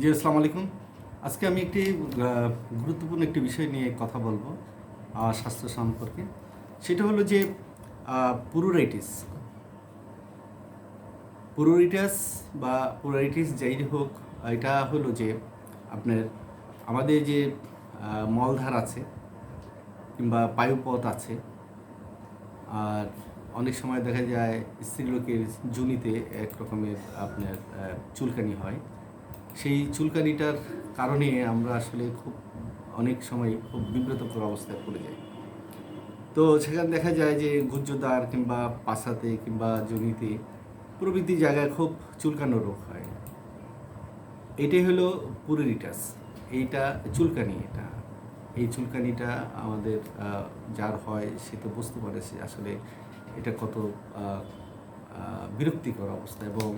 জি, আসসালামু আলাইকুম। আজকে আমি একটি গুরুত্বপূর্ণ একটি বিষয় নিয়ে কথা বলব স্বাস্থ্য সম্পর্কে। সেটা হলো যে পুরোরাইটিস। পুরোরিটাস বা পুরোরাইটিস যাই হোক, এটা হলো যে, আপনার আমাদের যে মলধার আছে কিংবা পায়ুপথ আছে, আর অনেক সময় দেখা যায় স্ত্রীলোকের জুনিতে এক রকমের আপনার চুলকানি হয়। সেই চুলকানিটার কারণে আমরা আসলে খুব অনেক সময় খুব বিব্রতকর অবস্থায় পড়ে যাই। তো সেখানে দেখা যায় যে গুজ্জদার কিংবা পাশাতে কিংবা জমিতে প্রভৃতি জায়গায় খুব চুলকানো রোগ হয়। এটাই হলো পুরিরিটাস এইটা চুলকানি এটা। এই চুলকানিটা আমাদের যার হয় সে তো বুঝতে পারে সে আসলে এটা কত বিরক্তিকর অবস্থা এবং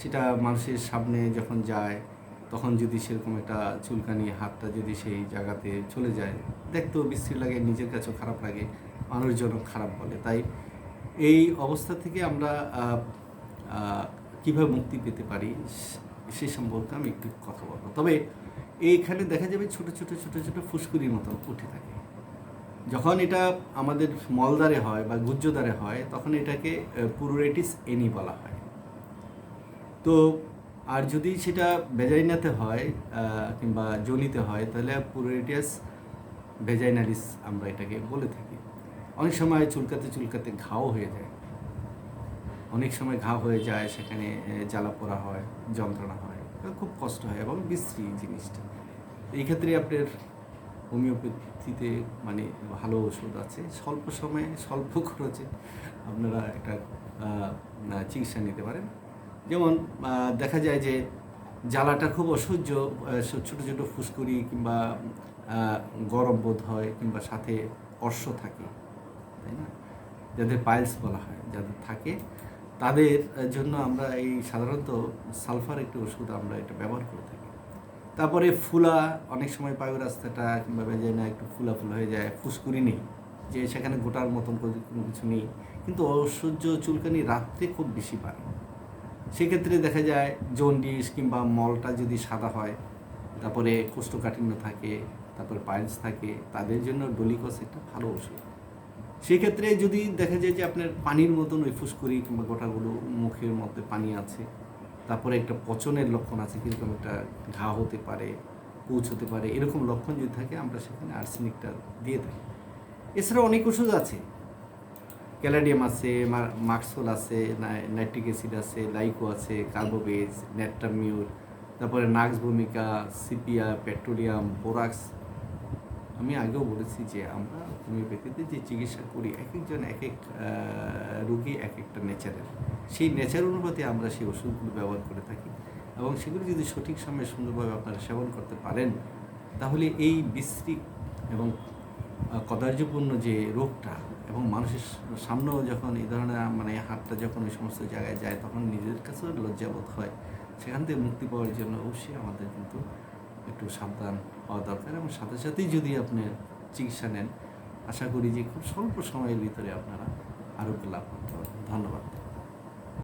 সেটা মানুষের সামনে যখন যায় তখন যদি সেরকম একটা চুলকানি, হাতটা যদি সেই জায়গাতে চলে যায়, দেখতেও বিশ্রী লাগে, নিজের কাছেও খারাপ লাগে, মানুষজনও খারাপ বলে। তাই এই অবস্থা থেকে আমরা কীভাবে মুক্তি পেতে পারি, সে সম্পর্কে আমি একটু কথা বলব। তবে এইখানে দেখা যাবে ছোট ছোট ছোট ছোট ফুসকুরির মতো উঠে থাকে। যখন এটা আমাদের মলদারে হয় বা গুজ্জদারে হয়, তখন এটাকে পুরোরেটিস এনি বলা হয়। তো আর যদি সেটা ভেজাইনাতে হয় কিংবা জনিতে হয়, তাহলে পুরোরেটিয়াস ভেজাইনালিস আমরা এটাকে বলে থাকি। অনেক সময় চুলকাতে চুলকাতে ঘাও হয়ে যায়। অনেক সময় ঘা হয়ে যায়, সেখানে জ্বালা পোড়া হয়, যন্ত্রণা হয় খুব কষ্ট হয় এবং বিশ্রী জিনিসটা। এই ক্ষেত্রে আপনার হোমিওপ্যাথিতে মানে ভালো ওষুধ আছে। স্বল্প সময়ে, স্বল্প খরচে আপনারা একটা চিকিৎসা নিতে পারেন। যেমন দেখা যায় যে জ্বালাটা খুব অসহ্য ছোটো ছোটো ফুসকুড়ি কিংবা গরম বোধ হয় কিংবা সাথে অর্শ থাকে, তাই না? যাদের পাইলস বলা হয়, যাদের থাকে, তাদের জন্য আমরা এই সাধারণত সালফার একটি ওষুধ আমরা এটা ব্যবহার করে থাকি। তারপরে ফুলা, অনেক সময় পায়ু রাস্তাটা কিংবা বেজায় একটু ফুলা ফুলা হয়ে যায়, ফুসকুড়ি নেই, যে সেখানে গোটার মতন কোনো কিছু নেই, কিন্তু অসহ্য চুলকানি রাত্রে খুব বেশি পায় সেক্ষেত্রে দেখা যায় জন্ডিস কিংবা মলটা যদি সাদা হয়, তারপরে কোষ্ঠকাঠিন্য থাকে, তারপরে পাইলস থাকে, তাদের জন্য ডোলিকস একটা ভালো ওষুধ। সেক্ষেত্রে যদি দেখা যায় যে আপনার পানির মতন ওই ফুসকুড়ি কিংবা গোটাগুলো মুখের মধ্যে পানি আছে, তারপরে একটা পচনের লক্ষণ আছে, কীরকম একটা ঘা হতে পারে, পুচ হতে পারে, এরকম লক্ষণ যদি থাকে, আমরা সেখানে আর্সেনিকটা দিয়ে থাকি। এছাড়া অনেক ওষুধ আছে ক্যালাডিয়াম আছে, মা- মাক্সোল আছে নাইট্রিক অ্যাসিড আছে, লাইকো আছে, কার্বোবেজ নেট্টামিউর তারপরে নাক্স ভূমিকা সিপিয়া পেট্রোলিয়াম, বোরাক্স। আমি আগেও বলেছি যে আমরা হোমিওপ্যাথিতে যে চিকিৎসা করি এক একজন এক এক রোগী এক একটা নেচারের। সেই নেচার অনুপাতে আমরা সেই ওষুধগুলো ব্যবহার করে থাকি এবং সেগুলো যদি সঠিক সময়ে সুন্দরভাবে আপনারা সেবন করতে পারেন, তাহলে এই বিশ্রী এবং কদার্যপূর্ণ যে রোগটা এবং মানুষের সামনেও যখন এই ধরনের মানে হাতটা যখন ওই সমস্ত জায়গায় যায়, তখন নিজের কাছেও লজ্জাবোধ হয়। সেখান থেকে মুক্তি পাওয়ার জন্য অবশ্যই আমাদের কিন্তু একটু সাবধান হওয়া দরকার এবং সাথে সাথেই যদি আপনি চিকিৎসা নেন, আশা করি যে খুব স্বল্প সময়ের ভিতরে আপনারা আরোগ্য লাভ করতে পারবেন। ধন্যবাদ।